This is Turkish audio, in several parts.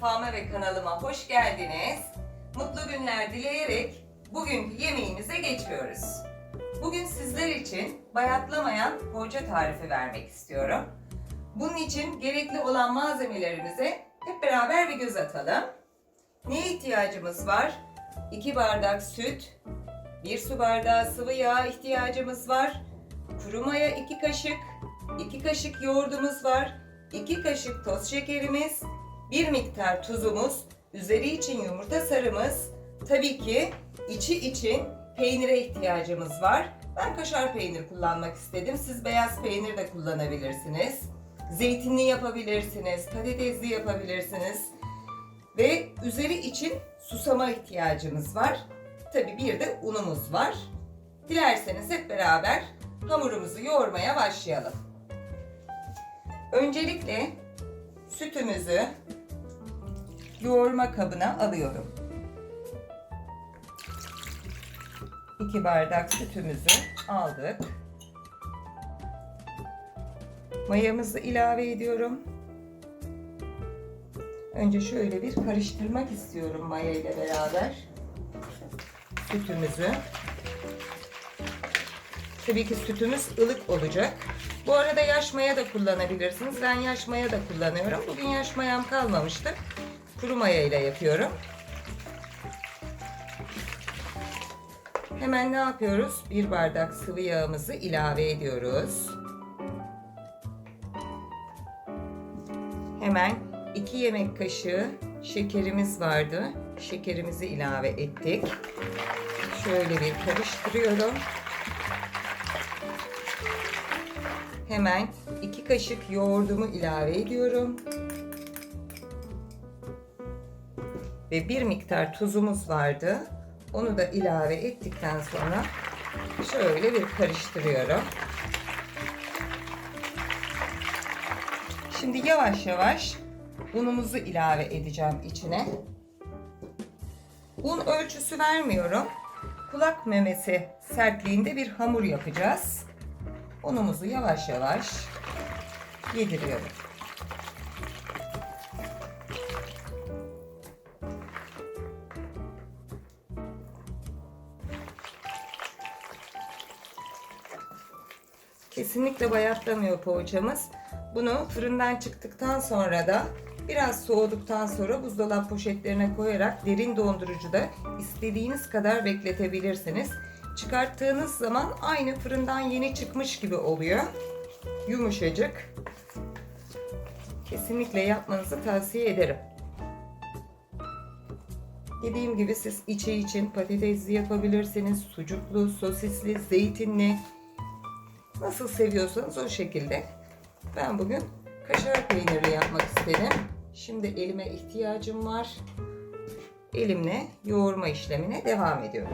Mutfağıma ve kanalıma hoş geldiniz. Mutlu günler dileyerek bugünkü yemeğimize geçiyoruz. Bugün sizler için bayatlamayan poğaça tarifi vermek istiyorum. Bunun için gerekli olan malzemelerimize hep beraber bir göz atalım. Neye ihtiyacımız var? 2 bardak süt, 1 su bardağı sıvı yağ ihtiyacımız var. Kuru maya 2 kaşık, 2 kaşık yoğurdumuz var. 2 kaşık toz şekerimiz, 1 miktar tuzumuz, üzeri için yumurta sarımız, tabii ki içi için peynire ihtiyacımız var. Ben kaşar peynir kullanmak istedim. Siz beyaz peynir de kullanabilirsiniz. Zeytinli yapabilirsiniz, patatesli yapabilirsiniz. Ve üzeri için susama ihtiyacımız var. Tabii bir de unumuz var. Dilerseniz hep beraber hamurumuzu yoğurmaya başlayalım. Öncelikle sütümüzü yoğurma kabına alıyorum. 2 bardak sütümüzü aldık. Mayamızı ilave ediyorum. Önce şöyle bir karıştırmak istiyorum maya ile beraber sütümüzü. Tabii ki sütümüz ılık olacak. Bu arada yaş maya da kullanabilirsiniz. Ben yaş maya da kullanıyorum. Bugün yaş mayam kalmamıştı. Kuru maya ile yapıyorum. Hemen ne yapıyoruz? Bir bardak sıvı yağımızı ilave ediyoruz. Hemen 2 yemek kaşığı şekerimiz vardı. Şekerimizi ilave ettik. Şöyle bir karıştırıyorum. Hemen 2 kaşık yoğurdumu ilave ediyorum. Ve bir miktar tuzumuz vardı. Onu da ilave ettikten sonra şöyle bir karıştırıyorum. Şimdi yavaş yavaş unumuzu ilave edeceğim içine. Un ölçüsü vermiyorum. Kulak memesi sertliğinde bir hamur yapacağız. Unumuzu yavaş yavaş yediriyorum. Kesinlikle bayatlamıyor poğaçamız. Bunu fırından çıktıktan sonra da biraz soğuduktan sonra buzdolap poşetlerine koyarak derin dondurucuda istediğiniz kadar bekletebilirsiniz. Çıkarttığınız zaman aynı fırından yeni çıkmış gibi oluyor. Yumuşacık. Kesinlikle yapmanızı tavsiye ederim. Dediğim gibi siz içi için patatesli yapabilirsiniz. Sucuklu, sosisli, zeytinli. Nasıl seviyorsanız o şekilde. Ben bugün kaşar peynirli yapmak istedim. Şimdi elime ihtiyacım var. Elimle yoğurma işlemine devam ediyorum.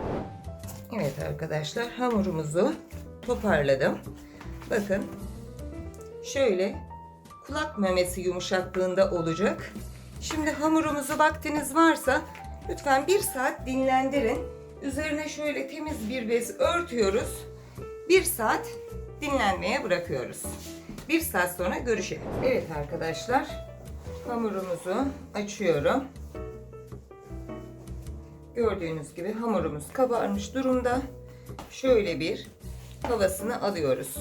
Evet arkadaşlar hamurumuzu toparladım. Bakın şöyle kulak memesi yumuşaklığında olacak. Şimdi hamurumuzu vaktiniz varsa lütfen bir saat dinlendirin. Üzerine şöyle temiz bir bez örtüyoruz. Bir saat dinlenmeye bırakıyoruz. Bir saat sonra görüşelim. Evet arkadaşlar hamurumuzu açıyorum. Gördüğünüz gibi hamurumuz kabarmış durumda. Şöyle bir havasını alıyoruz.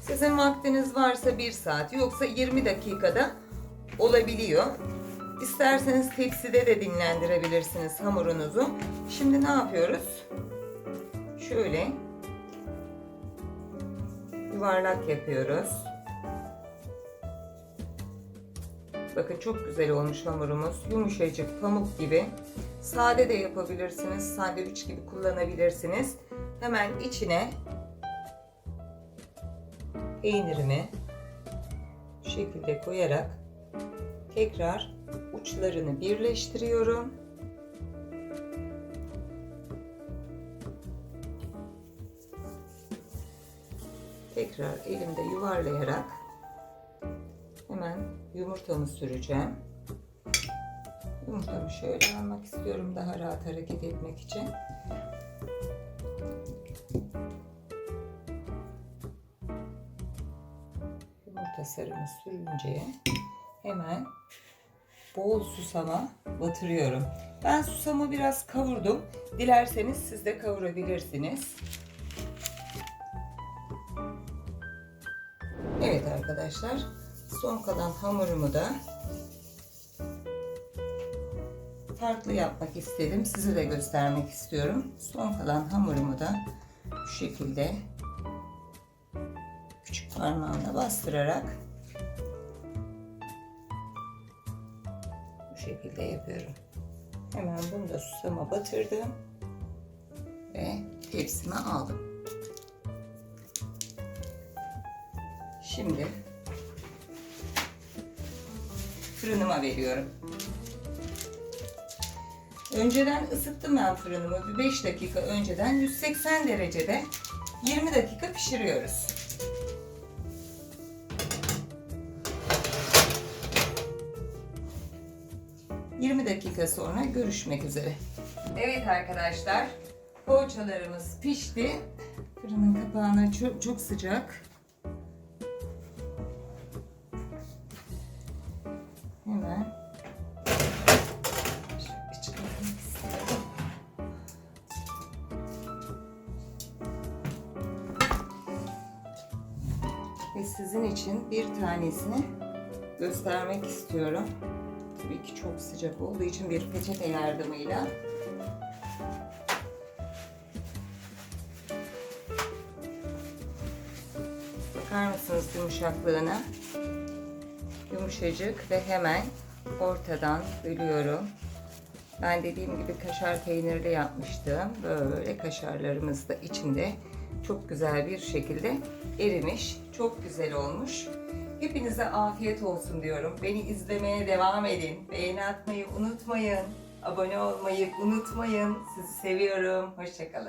Sizin vaktiniz varsa 1 saat yoksa 20 dakikada olabiliyor. İsterseniz tepside de dinlendirebilirsiniz hamurunuzu. Şimdi ne yapıyoruz? Şöyle yuvarlak yapıyoruz. Bakın çok güzel olmuş hamurumuz. Yumuşacık, pamuk gibi. Sade de yapabilirsiniz. Sandviç gibi kullanabilirsiniz. Hemen içine peynirimi şu şekilde koyarak tekrar uçlarını birleştiriyorum. Tekrar elimde yuvarlayarak hemen yumurtamı süreceğim. Yumurtamı şöyle almak istiyorum daha rahat hareket etmek için. Yumurta sarımı sürünce hemen bol susama batırıyorum. Ben susamı biraz kavurdum. Dilerseniz siz de kavurabilirsiniz. Arkadaşlar, son kalan hamurumu da farklı yapmak istedim. Size de göstermek istiyorum. Son kalan hamurumu da bu şekilde küçük parmağımla bastırarak bu şekilde yapıyorum. Hemen bunu da susama batırdım ve tepsime aldım. Şimdi fırınıma veriyorum. Önceden ısıttım ben fırınımı. Bir 5 dakika önceden 180 derecede 20 dakika pişiriyoruz. ...20 dakika sonra görüşmek üzere. Evet arkadaşlar... ...poğaçalarımız pişti. Fırının kapağına çok, çok sıcak. Hemen... Ve sizin için bir tanesini göstermek istiyorum. Tabii ki çok sıcak olduğu için bir peçete yardımıyla bakar mısınız yumuşaklığına? Yumuşacık ve hemen ortadan bölüyorum. Ben dediğim gibi kaşar peynirli yapmıştım. Böyle kaşarlarımız da içinde çok güzel bir şekilde erimiş. Çok güzel olmuş. Hepinize afiyet olsun diyorum. Beni izlemeye devam edin. Beğeni atmayı unutmayın. Abone olmayı unutmayın. Sizi seviyorum. Hoşçakalın.